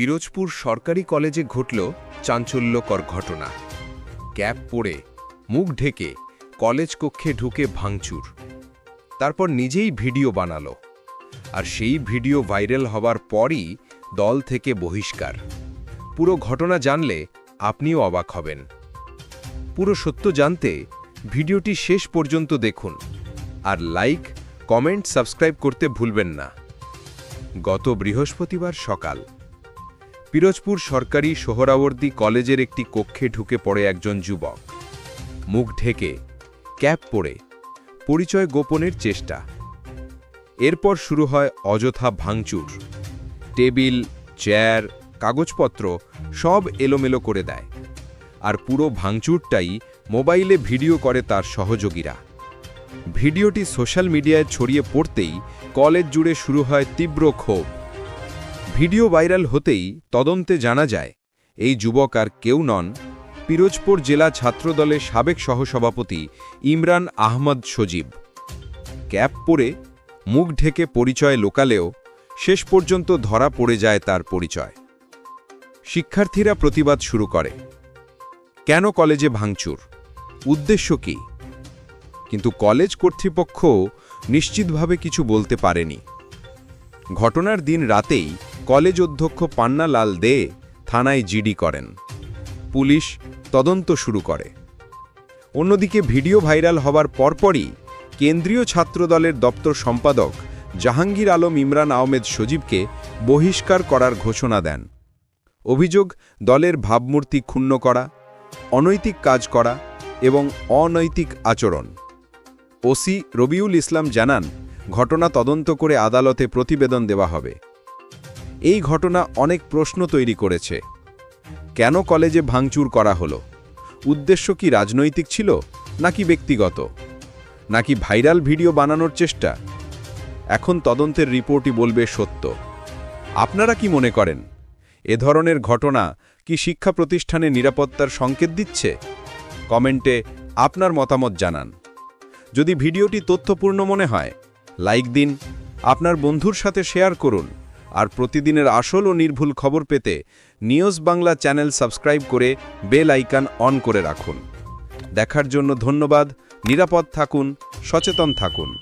পিরোজপুর সরকারি কলেজে ঘটল চাঞ্চল্যকর ঘটনা। ক্যাপ পরে মুখ ঢেকে, কলেজ কক্ষে ঢুকে ভাঙচুর। তারপর নিজেই ভিডিও বানালো। আর সেই ভিডিও ভাইরাল হবার পরই দল থেকে বহিষ্কার। পুরো ঘটনা জানলে আপনিও অবাক হবেন। পুরো সত্য জানতে ভিডিওটি শেষ পর্যন্ত দেখুন। আর লাইক, কমেন্ট, সাবস্ক্রাইব করতে ভুলবেন না। গত বৃহস্পতিবার সকাল। পিরোজপুর সরকারি সোহরাবর্দী কলেজের একটি কক্ষে ঢুকে পড়ে একজন যুবক। মুখ ঢেকে, ক্যাপ পরে, পরিচয় গোপনের চেষ্টা। এরপর শুরু হয় অযথা ভাঙচুর। টেবিল, চেয়ার, কাগজপত্র সব এলোমেলো করে দেয়। আর পুরো ভাঙচুরটাই মোবাইলে ভিডিও করে তার সহযোগীরা। ভিডিওটি সোশ্যাল মিডিয়ায় ছড়িয়ে পড়তেই কলেজ জুড়ে শুরু হয় তীব্র ক্ষোভ। ভিডিও ভাইরাল হতেই তদন্তে জানা যায়, এই যুবক আর কেউ নন, পিরোজপুর জেলা ছাত্রদলের সাবেক সহসভাপতি ইমরান আহমদ সজীব। ক্যাপ পরে মুখ ঢেকে পরিচয় লোকালেও শেষ পর্যন্ত ধরা পড়ে যায় তার পরিচয়। শিক্ষার্থীরা প্রতিবাদ শুরু করে, কেন কলেজে ভাঙচুর? উদ্দেশ্য কি? কিন্তু কলেজ কর্তৃপক্ষ নিশ্চিতভাবে কিছু বলতে পারেনি। ঘটনার দিন রাতেই কলেজ অধ্যক্ষ পান্নালাল দে থানায় জিডি করেন। পুলিশ তদন্ত শুরু করে। অন্যদিকে ভিডিও ভাইরাল হবার পরপরই কেন্দ্রীয় ছাত্রদলের দপ্তর সম্পাদক জাহাঙ্গীর আলম ইমরান আহমেদ সজীবকে বহিষ্কার করার ঘোষণা দেন। অভিযোগ, দলের ভাবমূর্তি ক্ষুণ্ণ করা, অনৈতিক কাজ করা এবং অনৈতিক আচরণ। ওসি রবিউল ইসলাম জানান, ঘটনা তদন্ত করে আদালতে প্রতিবেদন দেওয়া হবে। এই ঘটনা অনেক প্রশ্ন তৈরি করেছে। কেন কলেজে ভাঙচুর করা হলো? উদ্দেশ্য কি রাজনৈতিক ছিল, নাকি ব্যক্তিগত? নাকি ভাইরাল ভিডিও বানানোর চেষ্টা? এখন তদন্তের রিপোর্টই বলবে সত্য। আপনারা কি মনে করেন? এ ধরনের ঘটনা কি শিক্ষা প্রতিষ্ঠানে নিরাপত্তার সংকেত দিচ্ছে? কমেন্টে আপনার মতামত জানান। যদি ভিডিওটি তথ্যপূর্ণ মনে হয়, লাইক দিন, আপনার বন্ধুর সাথে শেয়ার করুন। আর প্রতিদিনের আসল ও নির্ভুল খবর পেতে নিউজ বাংলা চ্যানেল সাবস্ক্রাইব করে বেল আইকান অন করে রাখুন। দেখার জন্য ধন্যবাদ। নিরাপদ থাকুন, সচেতন থাকুন।